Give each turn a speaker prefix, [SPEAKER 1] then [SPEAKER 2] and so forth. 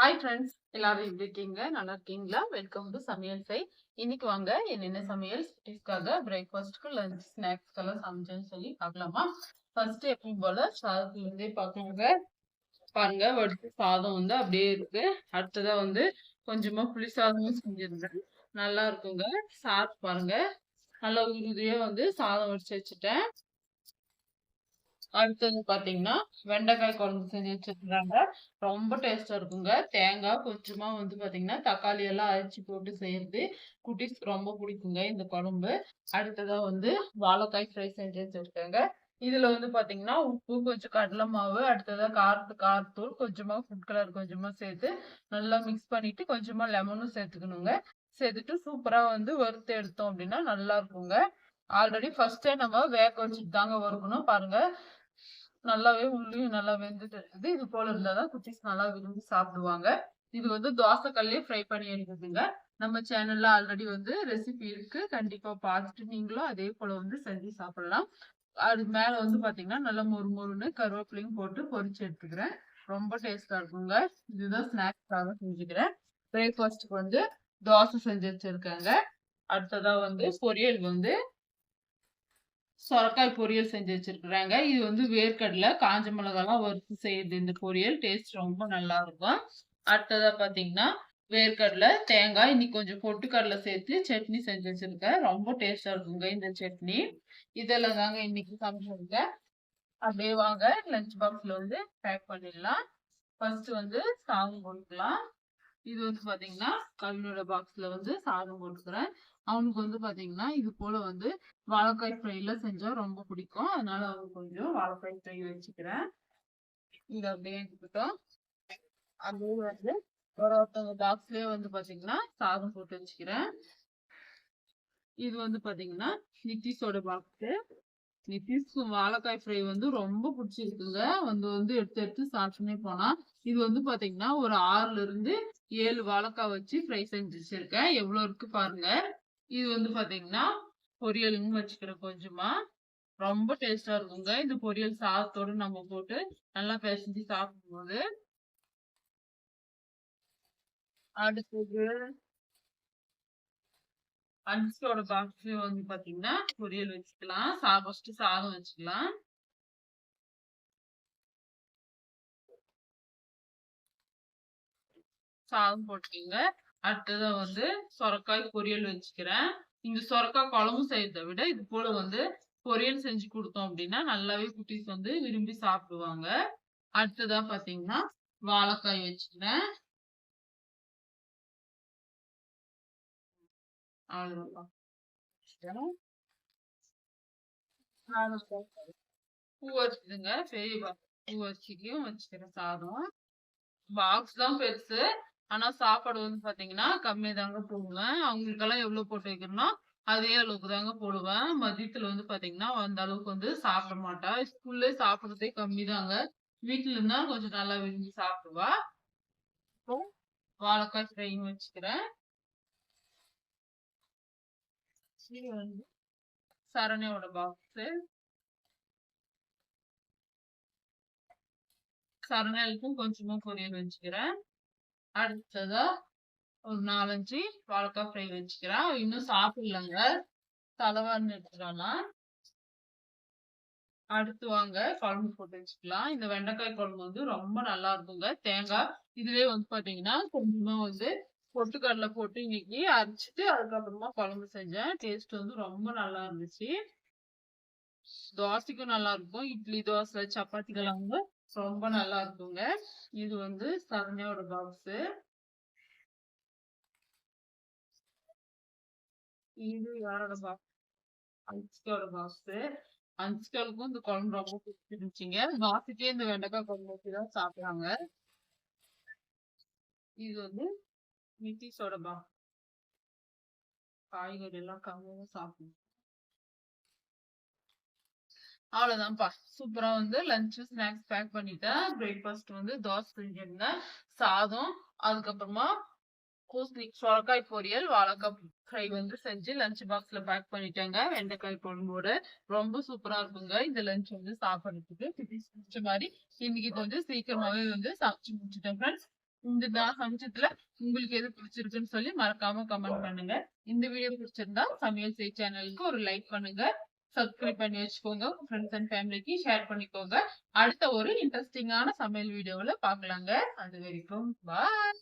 [SPEAKER 1] hi friends எல்லாரும் எப்படி இருக்கீங்க நல்லா இருக்கீங்களா வெல்கம் டு சமையல் சை இன்னைக்கு வாங்க என்னென்ன சமையல் இதுக்காக பிரேக்ஃபாஸ்ட்க்கு லஞ்ச் ஸ்நாக்ஸ்க்கெல்லாம் சமைச்சேன்னு சொல்லி பார்க்கலாமா ஃபர்ஸ்ட் எப்பவும் போல சாதத்துல இருந்தே பார்க்கலாங்க பாருங்க வடிச்சு சாதம் வந்து அப்படியே இருக்கு அடுத்ததா வந்து கொஞ்சமா புளி சாதமும் செஞ்சிருந்தேன் நல்லா இருக்குங்க சாப்பிட்டு பாருங்க நல்லா உறுதியா வந்து சாதம் வடிச்சு வச்சுட்டேன் அடுத்தது பார்த்தீங்கன்னா வெண்டைக்காய் குழம்பு செஞ்சு வச்சுருக்காங்க ரொம்ப டேஸ்ட்டாக இருக்குங்க தேங்காய் கொஞ்சமாக வந்து பார்த்தீங்கன்னா தக்காளி எல்லாம் அரைச்சி போட்டு செய்யறது குட்டிஸ் ரொம்ப பிடிக்குங்க இந்த குழம்பு அடுத்ததாக வந்து வாழைக்காய் ஃப்ரை செஞ்சு வச்சுருக்காங்க இதுல வந்து பாத்தீங்கன்னா உப்பு கொஞ்சம் கடலை மாவு அடுத்ததா காரத்து காரத்தூள் கொஞ்சமா ஃபுட் கலர் கொஞ்சமா சேர்த்து நல்லா மிக்ஸ் பண்ணிட்டு கொஞ்சமா லெமனும் சேர்த்துக்கணுங்க சேர்த்துட்டு சூப்பரா வந்து வறுத்து எடுத்தோம் அப்படின்னா நல்லா இருக்குங்க ஆல்ரெடி ஃபர்ஸ்டே நம்ம வேக வச்சுட்டு தாங்க வறுக்கணும் பாருங்க நல்லாவே உள்ளியும் நல்லா வெந்துட்டு இருக்குது இது போல இருந்தாதான் குட்டிஸ் நல்லா விரும்பி சாப்பிடுவாங்க இது வந்து தோசைக்கல்லையே ஃப்ரை பண்ணி எடுக்குதுங்க நம்ம சேனல்ல ஆல்ரெடி வந்து ரெசிபி இருக்கு கண்டிப்பா பார்த்துட்டு நீங்களும் அதே போல வந்து செஞ்சு சாப்பிடலாம் அது மேல வந்து பாத்தீங்கன்னா நல்லா மொறு மொறுன்னு கருவேப்பிலையும் போட்டு பொறிச்சு எடுத்துக்கிறேன் ரொம்ப டேஸ்டா இருக்குங்க இதுதான் ஸ்நாக்ஸ்க்காக செஞ்சுக்கிறேன் பிரேக்ஃபாஸ்ட்க்கு வந்து தோசை செஞ்சு வச்சிருக்காங்க அடுத்ததா வந்து பொரியல் வந்து சொரக்காய் பொரியல் செஞ்சு வச்சுருக்குறாங்க இது வந்து வேர்க்கடலை காஞ்ச மிளகாலாம் வறுத்து செய்யுது இந்த பொரியல் டேஸ்ட் ரொம்ப நல்லா இருக்கும் அடுத்ததாக பார்த்தீங்கன்னா வேர்க்கடலை தேங்காய் இன்னைக்கு கொஞ்சம் பொட்டுக்கடலை சேர்த்து சட்னி செஞ்சு வச்சுருக்கேன் ரொம்ப டேஸ்டா இருக்குங்க இந்த சட்னி இதெல்லாம் தாங்க இன்னைக்கு சமைச்சிருக்க அப்படியே வாங்க லஞ்ச் பாக்ஸில் வந்து பேக் பண்ணிடலாம் ஃபர்ஸ்ட் வந்து சாங் கொடுக்கலாம் இது வந்து பாத்தீங்கன்னா கவினோட பாக்ஸ்ல வந்து சாதம் போட்டுக்கிறேன் அவனுக்கு வந்து பாத்தீங்கன்னா இது போல வந்து வாழைக்காய் ஃப்ரைல செஞ்சா ரொம்ப பிடிக்கும் அதனால அவனுக்கு கொஞ்சம் வாழைக்காய் ஃப்ரை வச்சுக்கிறேன் இது அப்படியே இருக்கட்டும் அதே வந்து ஒரு ஒருத்தவங்க பாக்ஸ்லயே வந்து பாத்தீங்கன்னா சாதம் போட்டு வச்சுக்கிறேன் இது வந்து பாத்தீங்கன்னா நித்திஷோட பாக்ஸ் நிதிஷ்க்கு வாழைக்காய் ஃப்ரை வந்து ரொம்ப பிடிச்சிருக்குங்க வந்து வந்து எடுத்து எடுத்து சாப்பிட்டுனே போனா இது வந்து பாத்தீங்கன்னா ஒரு ஆறுல இருந்து ஏழு வாழைக்காய் வச்சு ஃப்ரை செஞ்சு வச்சிருக்கேன் எவ்வளவு இருக்கு பாருங்க இது வந்து பாத்தீங்கன்னா பொரியலுன்னு வச்சுக்கிறேன் கொஞ்சமா ரொம்ப டேஸ்டா இருக்குங்க இந்த பொரியல் சாதத்தோட நம்ம போட்டு நல்லா பிசைஞ்சு சாப்பிடும்போது அடுத்தது அரிசியோட பாக்ஸ் வந்து பாத்தீங்கன்னா பொரியல் வச்சுக்கலாம் சா ஃபர்ஸ்ட் சாதம் வச்சுக்கலாம் சாதம் போட்டுக்கீங்க அடுத்தத வந்து சொரக்காய் பொரியல் வச்சுக்கிறேன் இந்த சொரக்காய் குழம்பு செய்யறதை விட இது போல வந்து பொரியல் செஞ்சு கொடுத்தோம் அப்படின்னா நல்லாவே குட்டீஸ் வந்து விரும்பி சாப்பிடுவாங்க அடுத்ததா பாத்தீங்கன்னா வாழைக்காய் வச்சுக்கிறேன் பூ வச்சுதுங்க பூ வச்சுக்கிறேன் சாதம் பாக்ஸ் தான் பெருசு ஆனா சாப்பாடு வந்து பாத்தீங்கன்னா போடுவேன் அவங்களுக்கெல்லாம் எவ்வளவு போட்டு அதே அளவுக்கு தாங்க போடுவேன் மதியத்துல வந்து பாத்தீங்கன்னா அளவுக்கு வந்து சாப்பிட சாப்பிடுறதே இருந்தா கொஞ்சம் நல்லா விரும்பி சாப்பிடுவா வாழைக்காய் வச்சுக்கிறேன் இது வந்து சரணியோட பாக்ஸு சரணியாளுக்கும் கொஞ்சமா பொரியல் வச்சுக்கிறேன் அடுத்ததா ஒரு நாலஞ்சு வாழைக்காய் ஃப்ரை வச்சுக்கிறேன் இன்னும் சாப்பிடலங்க தலைவாரி எடுத்துட்டோம்னா அடுத்து வாங்க குழம்பு போட்டு வச்சுக்கலாம் இந்த வெண்டைக்காய் குழம்பு வந்து ரொம்ப நல்லா இருக்குங்க தேங்காய் இதுவே வந்து பாத்தீங்கன்னா கொஞ்சமா வந்து பொட்டுக்கடலை போட்டு இன்றைக்கி அரைச்சிட்டு அதுக்கப்புறமா குழம்பு செஞ்சேன் டேஸ்ட் வந்து ரொம்ப நல்லா இருந்துச்சு தோசைக்கும் நல்லா இருக்கும் இட்லி தோசை சப்பாத்தி கிழங்கு ரொம்ப நல்லா இருக்குங்க இது வந்து சரண்யாவோட பாக்ஸ் இது யாரோட பாக்ஸ் அன்சிகாவோட பாக்ஸ் அன்சிகாவுக்கும் இந்த குழம்பு ரொம்ப பிடிச்சிருந்துச்சிங்க தோசைக்கே இந்த வெண்டைக்காய் குழம்பு வச்சுதான் தான் இது வந்து நிதிஷோட பா காய்கறி எல்லாம் கம்மியாக சாப்பிடும் அவ்வளவுதான்ப்பா சூப்பரா வந்து லஞ்ச் ஸ்நாக்ஸ் பேக் பண்ணிட்டேன் பிரேக்ஃபாஸ்ட் வந்து தோசை செஞ்சிருந்தேன் சாதம் அதுக்கப்புறமா பூசணிக் சுரக்காய் பொரியல் வாழைக்காய் ஃப்ரை வந்து செஞ்சு லஞ்ச் பாக்ஸ்ல பேக் பண்ணிட்டாங்க வெண்டைக்காய் குழம்போடு ரொம்ப சூப்பரா இருக்குங்க இந்த லஞ்ச் வந்து சாப்பிடுறதுக்கு மாதிரி இன்னைக்கு கொஞ்சம் சீக்கிரமாவே வந்து சாப்பிட்டு முடிச்சுட்டேன் இந்த சமைச்சத்துல உங்களுக்கு எது பிடிச்சிருக்குன்னு சொல்லி மறக்காம கமெண்ட் பண்ணுங்க இந்த வீடியோ பிடிச்சிருந்தா சமையல் செய்தி சேனலுக்கு ஒரு லைக் பண்ணுங்க சப்ஸ்கிரைப் பண்ணி வச்சுக்கோங்க உங்க ஃப்ரெண்ட்ஸ் அண்ட் ஃபேமிலிக்கு ஷேர் பண்ணிக்கோங்க அடுத்த ஒரு இன்ட்ரெஸ்டிங்கான சமையல் வீடியோவில் பார்க்கலாங்க அது வரைக்கும் பாய்